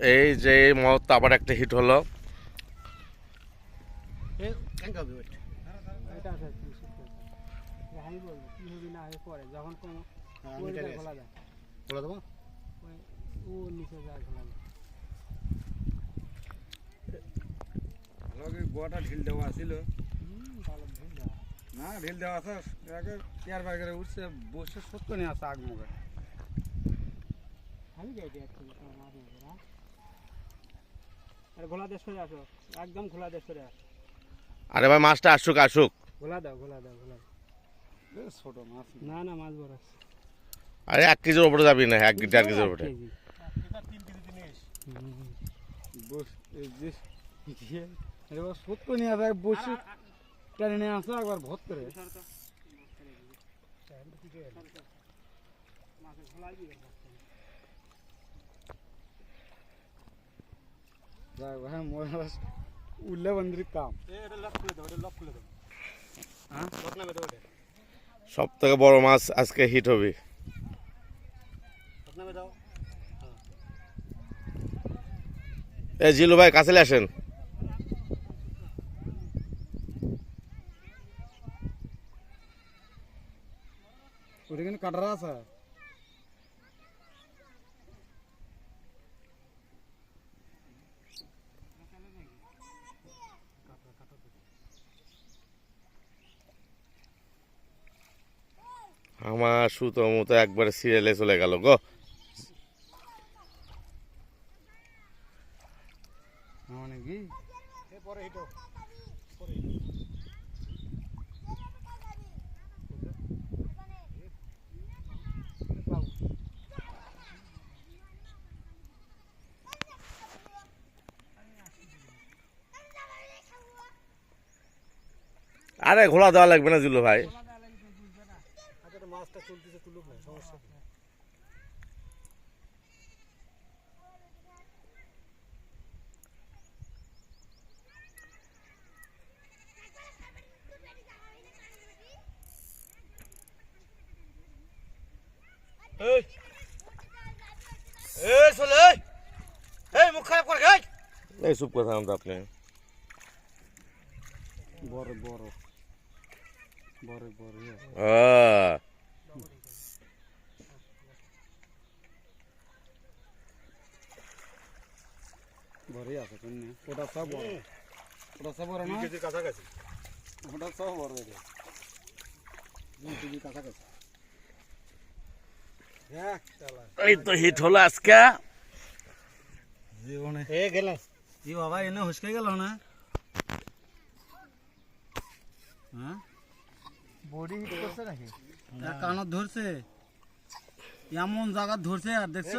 এই যে এই মুহূর্তে আবার একটা হিট হলো। ঢিল দেওয়া ছিল। না ঢিল দেওয়া আছে। আগে চেয়ার বাগেরে উঠছে বসে সত্য নিয়ে আসে আগ মুখে আমি যাই দিয়ে একটু তোমার মাছ নেব না আরে ঘোলা দেশ আসো। একদম ঘোলা দেশ সরে আসো। আরে ভাই মাছটা আসুক আসুক। ঘোলা দাও ঘোলা দাও ঘোলা দাও। বেশ ছোট মাছ না। না মাছ বড় আছে। আরে এক কেজির উপরে যাবি না এক দেড় কেজির উপরে। বস এই যে দিয়ে আরে বাবা সত্য নিয়ে আসে বসে টেনে নিয়ে আসে একবার ভত করে মাছের ঘোলা দিয়ে দাও। যাই ভাই মোরা উল্লে বন্দির কাম হ্যাঁ সব থেকে বড় মাছ আজকে হিট হবে। এ জিলু ভাই কাছে আসেন। ওটা কিন্তু কাটারা আছে? আমার সুতো মতো একবারে সিরিয়ালে চলে গেল গো। মানে আরে ঘোলা দেওয়া লাগবে না জিলু ভাই। মাছটা চলতেছে তুলুক না সমস্যা এই! চুপ কথা তো আপনি। বড় বড়। বড় বড় ইয়ে। আহ, আছে কোন ওটা সব বড়। ওটা সব বড় না? কাছাকাছি। ওটা সব বড় দুই কেজি কাছাকাছি। এই তো হিট হলো আজকে। জীবনে। এ গেলে। ই বাবা এনে হসকে গেল না? হ্যাঁ? বডি হিট করছে নাকি? কানত ধরছে। এমন জায়গা ধরছে আর দেখছ?